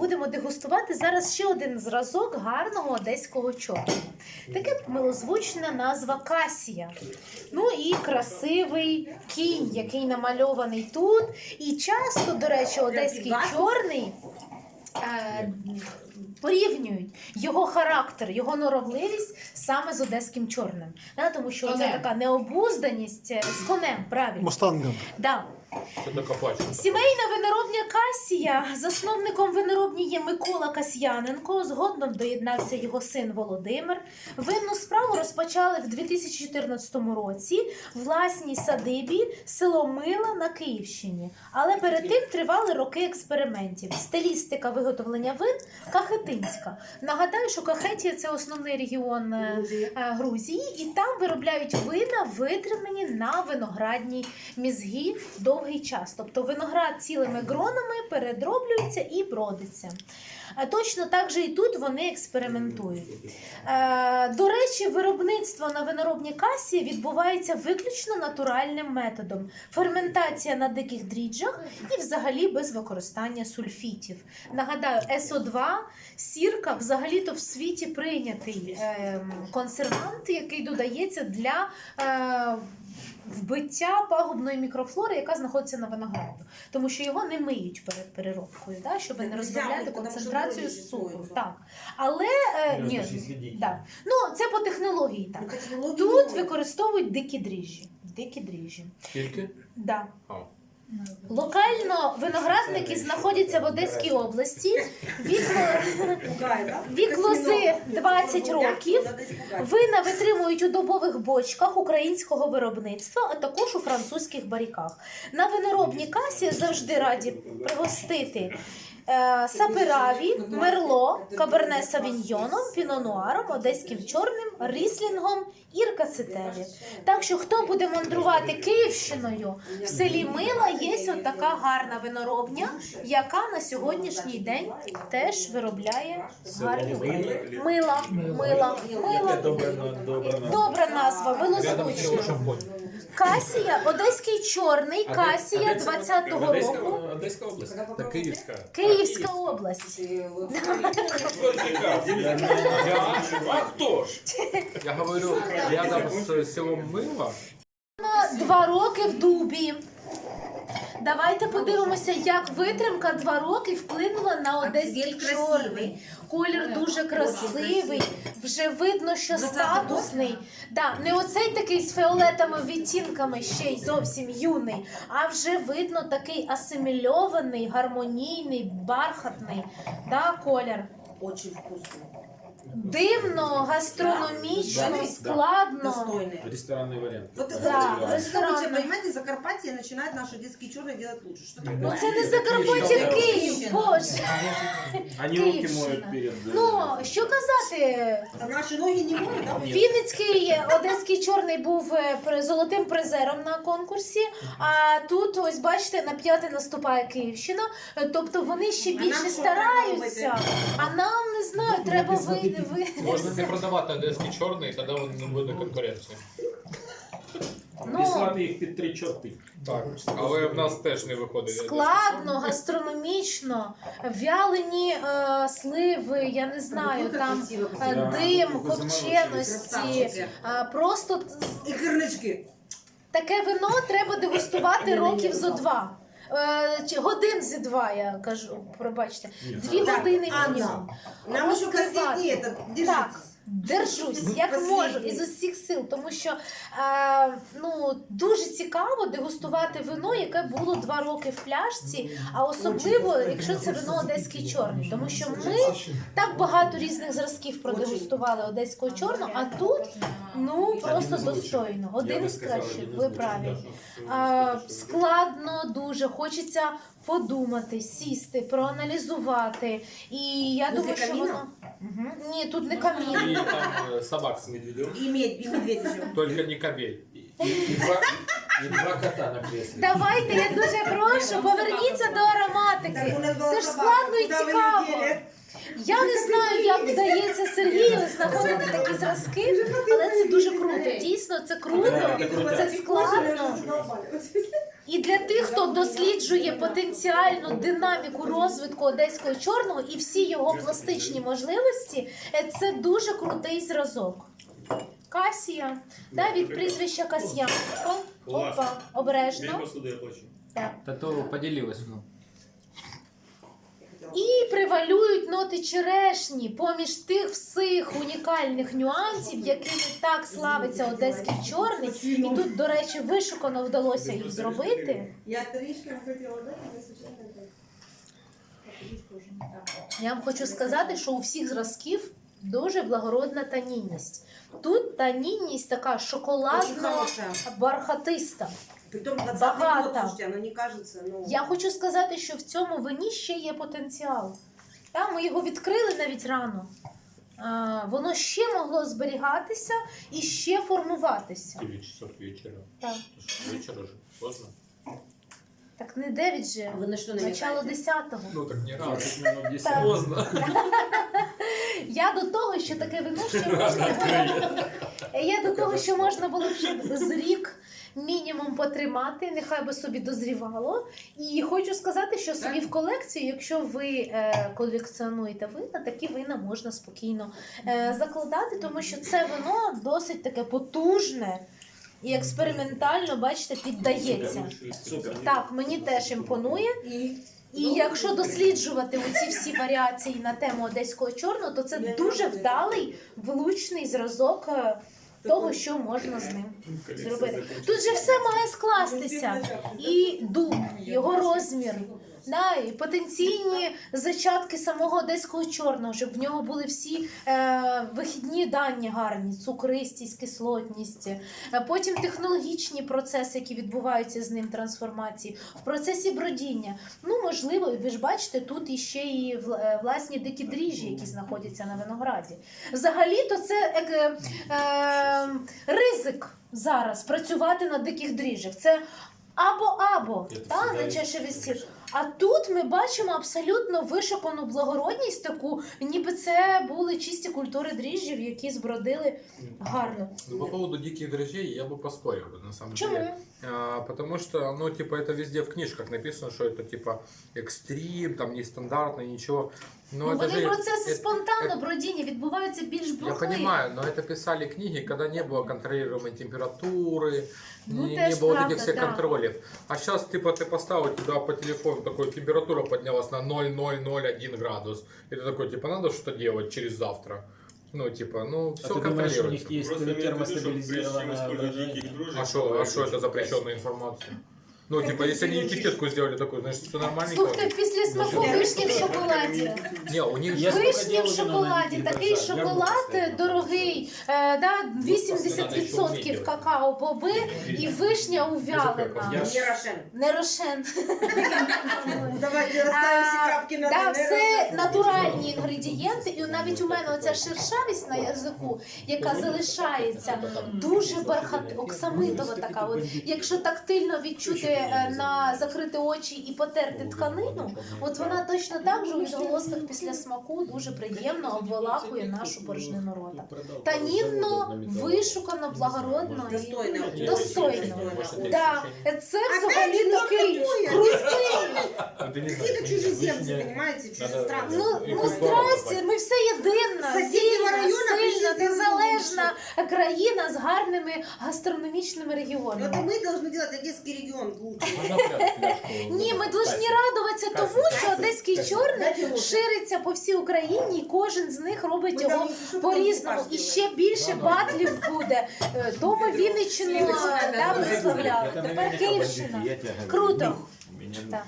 будемо дегустувати зараз ще один зразок гарного одеського чорного. Таке милозвучна назва Касія. Ну і красивий кінь, який намальований тут. І часто, до речі, одеський чорний. е, Порівнюють його характер, його норовливість саме з одеським чорним. Да, тому що це така необузданість е, з конем, правильно. Мустангом. Да. Це докопачу. Сімейна виноробня Касія. Засновником виноробні є Микола Касьяненко. Згодом доєднався його син Володимир. Винну справу розпочали в 2014 році в власній садибі село Мила на Київщині. Але перед тим тривали роки експериментів. Стилістика виготовлення вин кахетинська. Нагадаю, що Кахетія це основний регіон е, е, Грузії, і там виробляють вина, витримані на виноградній мізгі довгий час. Тобто виноград цілими гронами передроблюється і бродиться. Е, Точно так же і тут вони експериментують. Е, До речі, виробництво на виноробній касі відбувається виключно натуральним методом. Ферментація на диких дріжджах і взагалі без використання сульфітів. Нагадаю, СО2 сірка взагалі-то в світі прийнятий ем, консервант, який додається для е, вбиття пагубної мікрофлори, яка знаходиться на винограду. Тому що його не миють перед переробкою, да, щоб не розбавляти концентрацію сою. Так. Але е, ні, да. ну, це по технології так. Тут використовують дикі дріжджі. Дикі дріжджі. Скільки? Да. А. Локально виноградники знаходяться в Одеській області. Вік, вік лози 20 років. Вина витримують у добових бочках українського виробництва, а також у французьких баріках. На виноробній касі завжди раді пригостити сапераві, мерло, каберне савіньйоном, пінонуаром, одеським чорним, ріслінгом і ркацетелі. Так що хто буде мандрувати Київщиною, в селі Мила є от така гарна виноробня, яка на сьогоднішній день теж виробляє гарні вина. Мила, мила, мила. Добра назва, милозвучна. Касія, одеський чорний, Касія 20-го року, Одеська область. Та Київська. Київська область. А хто ж? Я говорю, рядом з селом Мила. Два роки в дубі. Давайте подивимося, як витримка два роки вплинула на одеський чорний. Колір дуже красивий. Вже видно, що статусний. Да, не оцей такий з фіолетовими відтінками, ще й зовсім юний, а вже видно такий асимільований, гармонійний, бархатний да, колір. Очень вкусно. Дивно, гастрономічно, Да. складно. Ресторанний варіант. Вот, Да, вот, ресторан. короче, понимаете, Закарпатье начинает делать лучше. Что такое? Ну це не Закарпаття, Київ, боже. Они руки руки моют моють перед. Ну, що казати, А наши ноги не моют, да? Вінницький одеський чорний був е, при- золотим призером на конкурсі. А тут, ось бачите, на п'яте наступає Київщина. Е, Тобто вони ще А нам більше що стараються. А нам не знаю, треба ви, ви... Можна не продавати одеський чорний, тоді не буде конкуренції. Ну, Післати їх під три чорти. Так. Але в нас теж не виходить. складно, гастрономічно, вялені е, сливи, я не знаю, там е, дим, копченості. Красавчики. е, Просто И кырнички. Таке вино треба дегустувати років зо два. Е, чи годин зі два, я кажу, пробачте. Дві години Анна. Нам еще этот. Так, Держитесь. Держусь, як можу, із усіх сил, тому що е, ну, дуже цікаво дегустувати вино, яке було два роки в пляшці, а особливо, якщо це вино одеський чорний. Тому що ми так багато різних зразків продегустували одеського чорного, а тут ну просто достойно. Один із кращих, ви праві. А, складно дуже, хочеться подумати, сісти, проаналізувати. І я Возле думаю, що воно. Мгм. Ні, тут не камін. І там е, собак. И медведь, и медведь еще. Тільки не кобель. І два, кота на креслі. Давайте, я дуже прошу, поверніться до Так, ароматики. нас Це ж собака. складно і цікаво. Я не знаю, як вдається Сергію знаходити такі зразки, але це дуже круто. Дійсно, це круто, це складно. І для тих, хто досліджує потенціальну динаміку розвитку одеського чорного і всі його пластичні можливості, е, це дуже крутий зразок. Касія, да, від прізвища Касьянко. Опа, обережно. Та то поділилась, ну. Превалюють ноти черешні поміж тих всіх унікальних нюансів, якими так славиться одеський чорний. І тут, до речі, вишукано вдалося їх зробити. Я трішки хотіла. Я вам хочу сказати, що у всіх зразків дуже благородна танінність. Тут танінність така Очень шоколадно бархатиста. Притом 20 Багато. год, слушайте, оно не кажется, ну... Я хочу сказати, що в цьому вині ще є потенціал. Та, ми його відкрили навіть рано. А, воно ще могло зберігатися і ще формуватися. 9 часов вечера. Так, Вечер уже. Поздно. так не 9 же, Вы на что начало намекаете? 10-го. Ну так не раз. 20 минут 10. Так. Поздно. Я до того, що таке вино ще можна було. Я до того, що можна було б ще з рік мінімум потримати, нехай би собі дозрівало. І хочу сказати, що собі в колекцію, якщо ви е, колекціонуєте вина, такі вина можна спокійно е, закладати, тому що це вино досить таке потужне. І експериментально, бачите, піддається. Супер. Так, мені теж імпонує. И І якщо досліджувати оці всі варіації на тему одеського чорного, то це дуже вдалий, влучний зразок е, того, що можна з ним зробити. Тут же все має скластися. І дух, його розмір, да, і потенційні зачатки самого одеського чорного, щоб в нього були всі е, вихідні дані гарні, цукристість, кислотність. Е, Потім технологічні процеси, які відбуваються з ним трансформації, в процесі бродіння. Ну, можливо, ви ж бачите, тут іще і е, власні дикі дріжджі, які знаходяться на винограді. Взагалі-то це е, е, ризик зараз працювати на диких дріжджах. Це або-або, та, представляю. на чаше весіль. А тут ми бачимо абсолютно вишукану благородність таку, ніби це були чисті культури дріжджів, які збродили гарно. Ну, по поводу диких дрожжей я бы поспорил бы, на самом Чому? деле. А, потому что, ну, типа, это везде в книжках написано, что это, типа, экстрим, там, нестандартно, ничего. Но Ну, это вони же... процеси это- спонтанно бродіння відбуваються більш Я бурхливо. понимаю, но это писали книги, когда не было контролируемой температуры, Ну, не, теж не было правда, этих всех да. контролев. А сейчас, типа, ты поставил туда по телефону, такой, температура поднялась на 0,001 градус. И ты такой, типа, надо что делать через завтра? Ну, типа, ну, все А ты думаешь, у них контролируется. есть Просто в виду, что использовать брожение? А что, а что это запрещенная информация? Ну, типа, если они этикетку сделали такую, значит, все нормально. Слухайте, після смаку вишні в шоколаді. Не, у них Я Вишні в шоколаді, такий шоколад дорогий, е, да, 80% какао боби і вишня увялена. Не Рошен. Не рошен. Давайте расставим все А, крапки на Да, «и», не все натуральні інгредієнти, і навіть у мене оця шершавість на язику, яка залишається дуже бархат оксамитова така. От якщо тактильно відчути на закрити очі і потерти тканину, от вона точно так же у відголосках після смаку дуже приємно обволакує нашу порожнину рота. Танінно, вишукано, благородно і Достойно. достойно. Достойно. Да, це взагалі Опять же, такий ну, такое. крутий. Какие-то чужеземцы, понимаете, чужестранцы. Ну, ну здрасте, ми все єдина, Сусіднього сильна, району сильна, прийшли незалежна країна з гарними гастрономічними Но это регіонами. мы должны делать Одесский регион лучше. Ні, ми повинні радуватися тому, що одеський чорний Дайте руку. шириться по всій Україні, і кожен з них робить Ми його там, щоб по-різному. там І ще більше батлів буде. Е, То ми Вінниччину е, да, прославляли, тепер Київщина. Круто. Так.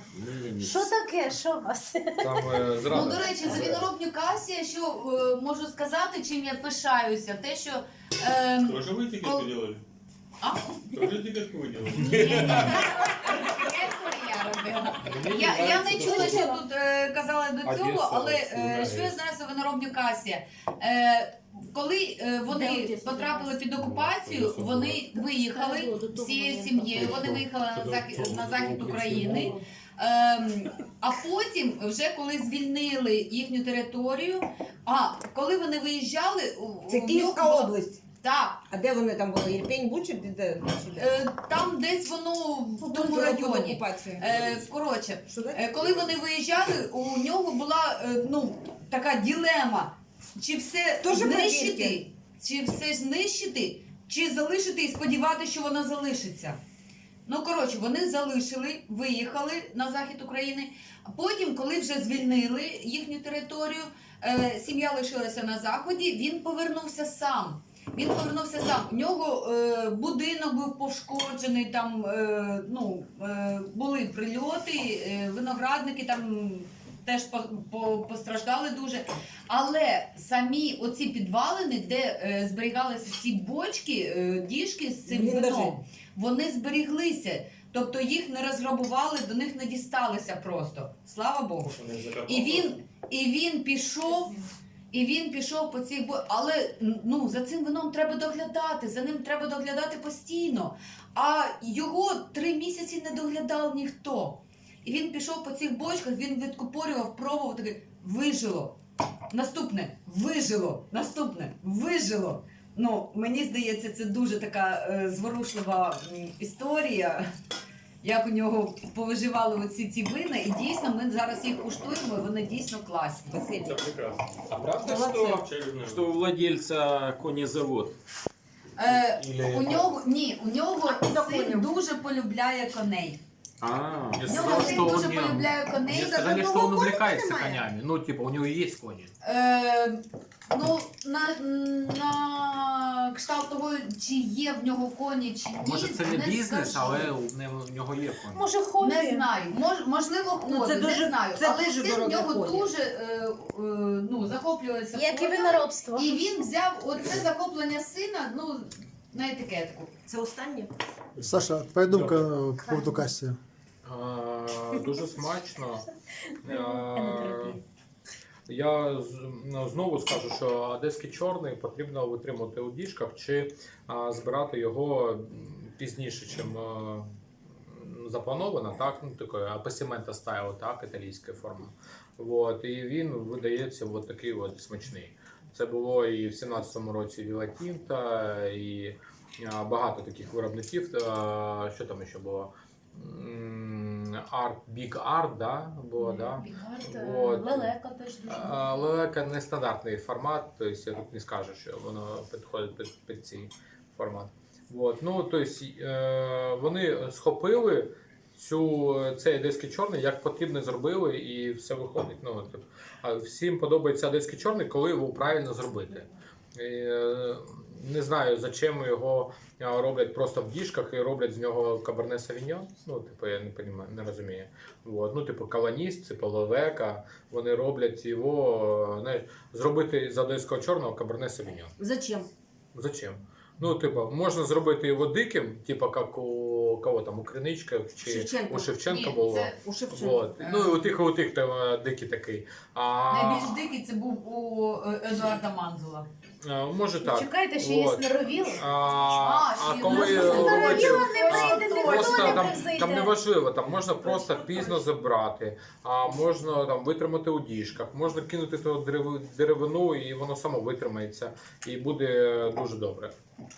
Що таке? Що у вас? Там э, Ну, зрада. до речі, за віноробню Касія, що е, можу сказати, чим я пишаюся, те, що е, Тоже вы этикетку Кол- делали? а? Тоже ні. Я. Я, не чула, що тут е, казали до цього, але е, що я знаю за виноробню Касія. Е, коли е, вони потрапили під окупацію, вони виїхали всією сім'єю. Вони виїхали на захід, на захід України. Ем, а потім, вже коли звільнили їхню територію, а коли вони виїжджали, у- Це у Київська область. Так, А де вони там були? Ірпень, Буча? Де, де, чи де? е, там десь воно в тому районі. окупації. Е, коротше, Що де? Е, Коли вони виїжджали, у нього була е, ну, така ділема. Чи все Тоже знищити, перевірки. чи все знищити, чи залишити і сподіватися, що вона залишиться. Ну, коротше, вони залишили, виїхали на захід України. А потім, коли вже звільнили їхню територію, е, сім'я лишилася на заході, він повернувся сам. Він повернувся сам. У нього е, будинок був пошкоджений, там е, ну, е, були прильоти, е, виноградники там теж по, по, постраждали дуже. Але самі оці підвалини, де е, зберігалися ці бочки, е, діжки з цим Бліндажі. вином, вони зберіглися. Тобто їх не розграбували, до них не дісталися просто. Слава Богу. І він, і він пішов, і він пішов по цих бо. Але ну за цим вином треба доглядати, за ним треба доглядати постійно. А його три місяці не доглядав ніхто. І він пішов по цих бочках, він відкупорював, пробував такий вижило. Наступне вижило. Наступне вижило. Ну, мені здається, це дуже така е, зворушлива історія. Як у нього повиживали оці ці вина, і дійсно ми зараз їх куштуємо, і вони дійсно класні. Василь. Це прекрасно. А правда, что, что у владельца конезавод? Е, Или... у нього ні, у нього син дуже полюбляє коней. А, Мне У нього сказали, что дуже он не- полюбляє Мне коней. сказали, что он увлекается коня конями. Ну, типа, у него есть кони. Е, ну, на, на кшталт того, чи є в нього коні, чи ні. Може, це не бізнес, скажу. але у не- у нього є коні. Може, хобі? Не знаю, Мож, можливо, хобі, Ну, це не дуже- знаю. це Але дуже син в дороге нього хобі. дуже е, е, ну, захоплюється Як і конями. виноробство. І він взяв оце захоплення сина ну, на етикетку. Це останнє? Саша, твоя думка по поводу Касі? А, Дуже смачно. А, Я з- ну, знову скажу, що одеський чорний потрібно витримувати у діжках чи а, збирати його м, пізніше, чим м, заплановано, так? Ну, таке апесімента стайл, так, італійська форма. Вот, і він видається от такий от смачний. Це було і в 17-му році Віла Тінта, і а, багато таких виробників. А, Що там ще було? М, Art, Big Art, да, було, да? Бігард, Вот. лелека теж дуже. А, Лелека нестандартний формат, тобто я тут не скажу, що воно підходить під, під цей формат. Вот. Ну, тобто, е, вони схопили цю, цей одеський чорний, як потрібно зробили, і все виходить. Ну, от, всім подобається одеський чорний, коли його правильно зробити. І, е, не знаю, за чим його роблять просто в діжках і роблять з нього каберне савіньон. Ну, типу, я не понімаю, не розумію. От. Ну, типу, каланіст, типу лелека, вони роблять його, знаєш, зробити з одеського чорного каберне савіньон. Зачем? Зачем? Ну, типу, можна зробити його диким, типу, як у кого там, у Криничка чи Шевченка. у Шевченка Ні, було. це У Шевченка. Вот. Ну, і у тих, у тих там е, дикий такий. А, найбільш дикий це був у е, Едуарда Манзула. а, може так. Чекайте, ще є сноровіл. А, А, а ще коли е, не прийде, ніхто просто не там, превзойде. там не важливо, там можна просто пізно забрати, а можна там витримати у діжках, можна кинути ту дерев- деревину, і воно само витримається, і буде дуже добре.